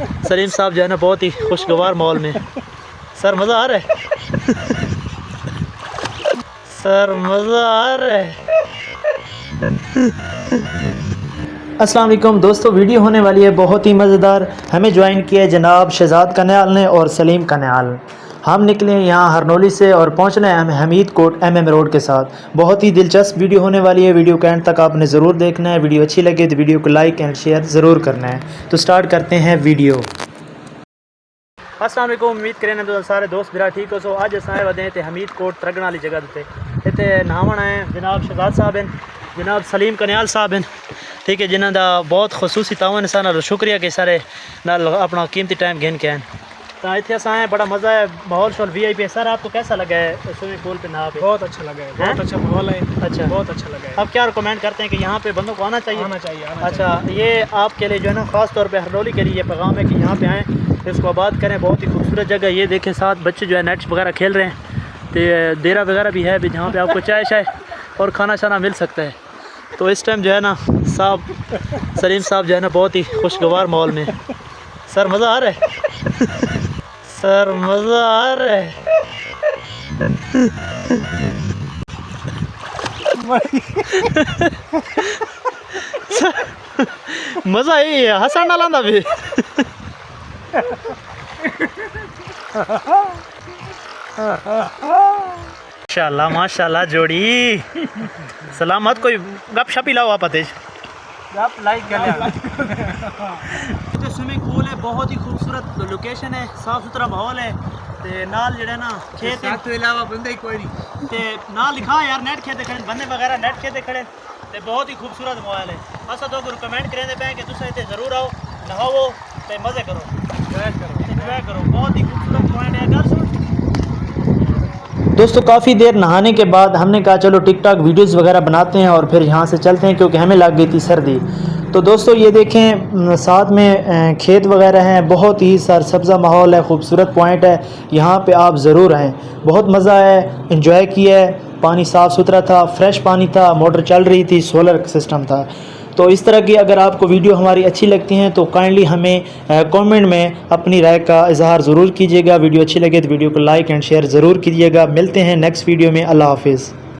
سلیم صاحب جو ہے نا بہت ہی خوشگوار ماحول میں سر مزہ آ رہا ہے۔ سر مزہ آ رہا ہے۔ السلام علیکم دوستو، ویڈیو ہونے والی ہے بہت ہی مزیدار۔ ہمیں جوائن کیا ہے جناب شہزاد کنیال نے اور سلیم کنیال ہم نکلے ہیں یہاں ہرنولی سے اور پہنچنا ہے ہم Hameed Kot M M road کے ساتھ۔ بہت ہی دلچسپ ویڈیو ہونے والی ہے۔ ویڈیو کا اینڈ تک آپ نے ضرور دیکھنا ہے۔ ویڈیو اچھی لگے تو ویڈیو کو لائک اینڈ شیئر ضرور کرنا ہے۔ تو سٹارٹ کرتے ہیں ویڈیو۔ السلام علیکم۔ امید کریں تو سارے دوست میرا ٹھیک ہو۔ سو اج اساں ودے تے حمید کوٹ ترگن والی جگہ تے۔ تے نہاون آئے جناب شہزاد صاحب ہیں۔ جناب سلیم کنیال صاحب ہیں۔ ٹھیک ہے جنہاں دا بہت خصوصی تعاون سان اور شکریہ کہ سارے نال اپنا قیمتی ٹائم گھن کے آئے اتنے اساں آئے بڑا مزہ ہے ماحول شول وی آئی پی سر آپ کو کیسا لگا ہے سوئمنگ پول پہ نہا پہ؟ بہت اچھا لگا ہے بہت ہیں؟ اچھا ماحول ہے۔ اچھا۔ بہت اچھا لگا ہے۔ اب کیا ریکمینڈ کرتے ہیں کہ یہاں پہ بندوں کو آنا چاہیے؟ آنا چاہیے اچھا یہ آپ کے لیے جو ہے نا خاص طور پہ ہرنولی کے لیے یہ پیغام ہے کہ یہاں پہ آئیں۔ اس کو آباد کریں بہت ہی خوبصورت جگہ یہ دیکھیں ساتھ بچے جو ہے نیٹس وغیرہ کھیل رہے ہیں۔ تو دیرا وغیرہ بھی ہے جہاں پہ آپ کو چائے شائے اور کھانا شانا مل سکتا ہے۔ تو اس ٹائم جو ہے نا صاحب سلیم صاحب جو ہے نا بہت ہی خوشگوار ماحول میں سر مزہ آ رہا ہے؟ سر مزہ آ رہا ہے۔ مزہ یہی ہے ہسن نہ لانا بھی۔ ماشاء اللہ ماشاء اللہ جوڑی۔ سلامت، کوئی گپ شپ ہی لاؤ آپ آپ لائک کر جو سوئمنگ پول ہے بہت ہی خوبصورت لوکیشن ہے صاف ستھرا ماحول ہے۔ تے نال جڑا نا کھیت ہے۔ تو علاوہ بندہ ہی کوئی نہیں۔ تے نال لکھا یار نیٹ کھیتے کھڑے بندے وغیرہ نیٹ کھیتے کھڑے۔ تے بہت ہی خوبصورت ماحول ہے۔ اسا تو ریکمینڈ کریں دے پے کہ تسے تے ضرور آؤ نہاؤ۔ تے مزے کرو۔ انجوائے کرو۔ بہت ہی خوبصورت پوائنٹ ہے۔ دوستو، کافی دیر نہانے کے بعد ہم نے کہا، چلو ٹک ٹاک ویڈیوز وغیرہ بناتے ہیں اور پھر یہاں سے چلتے ہیں کیونکہ ہمیں لگ گئی تھی سردی۔ تو دوستو، یہ دیکھیں ساتھ میں کھیت وغیرہ ہیں، بہت ہی سر سبزہ ماحول ہے، خوبصورت پوائنٹ ہے، یہاں پہ آپ ضرور آئیں۔ بہت مزہ ہے انجوائے کیا ہے پانی صاف ستھرا تھا، فریش پانی تھا، موٹر چل رہی تھی، سولر سسٹم تھا۔ تو اس طرح کی اگر آپ کو ویڈیو ہماری اچھی لگتی ہیں تو کائنڈلی ہمیں کامنٹ میں اپنی رائے کا اظہار ضرور کیجیے گا۔ ویڈیو اچھی لگے تو ویڈیو کو لائک اینڈ شیئر ضرور کیجیے گا۔ ملتے ہیں نیکسٹ ویڈیو میں۔ اللہ حافظ۔